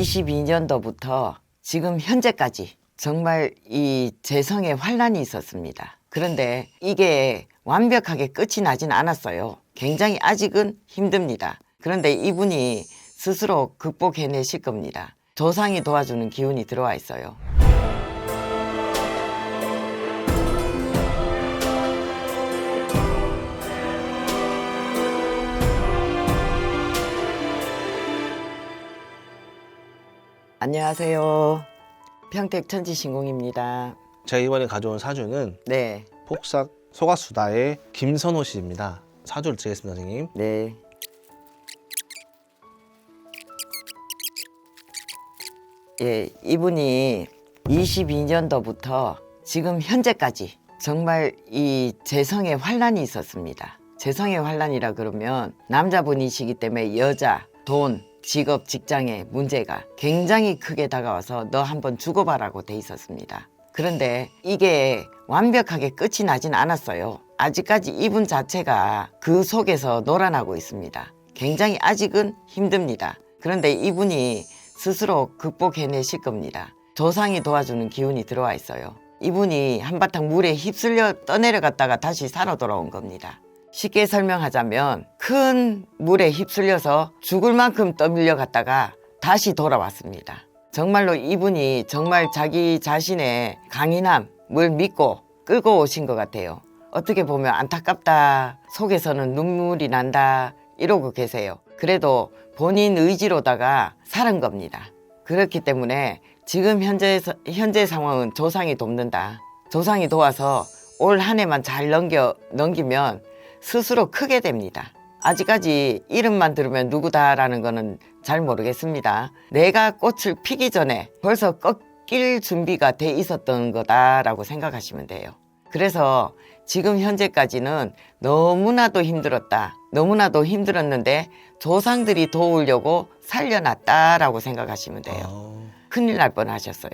22년도부터 지금 현재까지 정말 이 재성에 환란이 있었습니다. 그런데 이게 완벽하게 끝이 나진 않았어요. 굉장히 아직은 힘듭니다. 그런데 이분이 스스로 극복해내실 겁니다. 조상이 도와주는 기운이 들어와 있어요. 안녕하세요. 평택 천지신공입니다. 제가 이번에 가져온 사주는 네, 폭삭 소가수다의 김선호 씨입니다. 사주를 드리겠습니다, 선생님. 네. 예, 이분이 22년도부터 지금 현재까지 정말 이 재성에 환란이 있었습니다. 재성의 환란이라 그러면 남자분이시기 때문에 여자, 돈, 직업, 직장의 문제가 굉장히 크게 다가와서 너 한번 죽어봐라고 돼 있었습니다. 그런데 이게 완벽하게 끝이 나진 않았어요. 아직까지 이분 자체가 그 속에서 놀아나고 있습니다. 굉장히 아직은 힘듭니다. 그런데 이분이 스스로 극복해내실 겁니다. 조상이 도와주는 기운이 들어와 있어요. 이분이 한바탕 물에 휩쓸려 떠내려갔다가 다시 살아 돌아온 겁니다. 쉽게 설명하자면 큰 물에 휩쓸려서 죽을 만큼 떠밀려 갔다가 다시 돌아왔습니다. 정말로 이분이 정말 자기 자신의 강인함을 믿고 끌고 오신 것 같아요. 어떻게 보면 안타깝다, 속에서는 눈물이 난다, 이러고 계세요. 그래도 본인 의지로다가 살은 겁니다. 그렇기 때문에 지금 현재, 현재 상황은 조상이 돕는다. 조상이 도와서 올 한 해만 잘 넘겨, 넘기면 스스로 크게 됩니다. 아직까지 이름만 들으면 누구다라는 거는 잘 모르겠습니다. 내가 꽃을 피기 전에 벌써 꺾일 준비가 돼 있었던 거다라고 생각하시면 돼요. 그래서 지금 현재까지는 너무나도 힘들었다. 너무나도 힘들었는데 조상들이 도우려고 살려놨다라고 생각하시면 돼요. 어, 큰일 날 뻔하셨어요.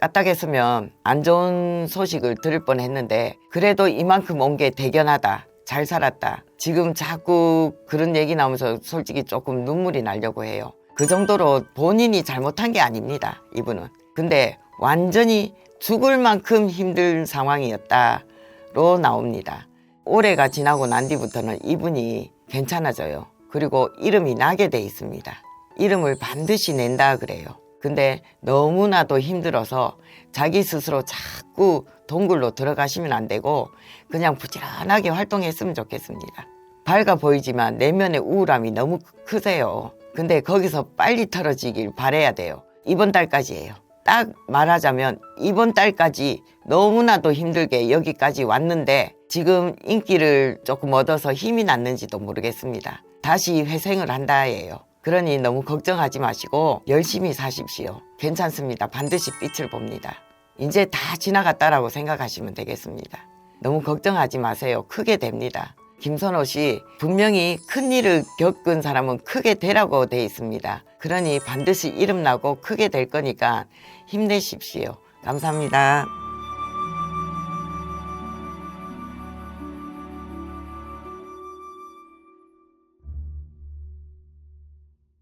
까딱했으면 안 좋은 소식을 들을 뻔했는데 그래도 이만큼 온 게 대견하다. 잘 살았다. 지금 자꾸 그런 얘기 나오면서 솔직히 조금 눈물이 나려고 해요. 그 정도로 본인이 잘못한 게 아닙니다. 이분은. 근데 완전히 죽을 만큼 힘든 상황이었다로 나옵니다. 올해가 지나고 난 뒤부터는 이분이 괜찮아져요. 그리고 이름이 나게 돼 있습니다. 이름을 반드시 낸다 그래요. 근데 너무나도 힘들어서 자기 스스로 자꾸 동굴로 들어가시면 안 되고 그냥 부지런하게 활동했으면 좋겠습니다. 밝아 보이지만 내면의 우울함이 너무 크세요. 근데 거기서 빨리 털어지길 바래야 돼요. 이번 달까지예요. 딱 말하자면 이번 달까지 너무나도 힘들게 여기까지 왔는데 지금 인기를 조금 얻어서 힘이 났는지도 모르겠습니다. 다시 회생을 한다예요. 그러니 너무 걱정하지 마시고 열심히 사십시오. 괜찮습니다. 반드시 빛을 봅니다. 이제 다 지나갔다라고 생각하시면 되겠습니다. 너무 걱정하지 마세요. 크게 됩니다. 김선호 씨 분명히 큰 일을 겪은 사람은 크게 되라고 돼 있습니다. 그러니 반드시 이름 나고 크게 될 거니까 힘내십시오. 감사합니다.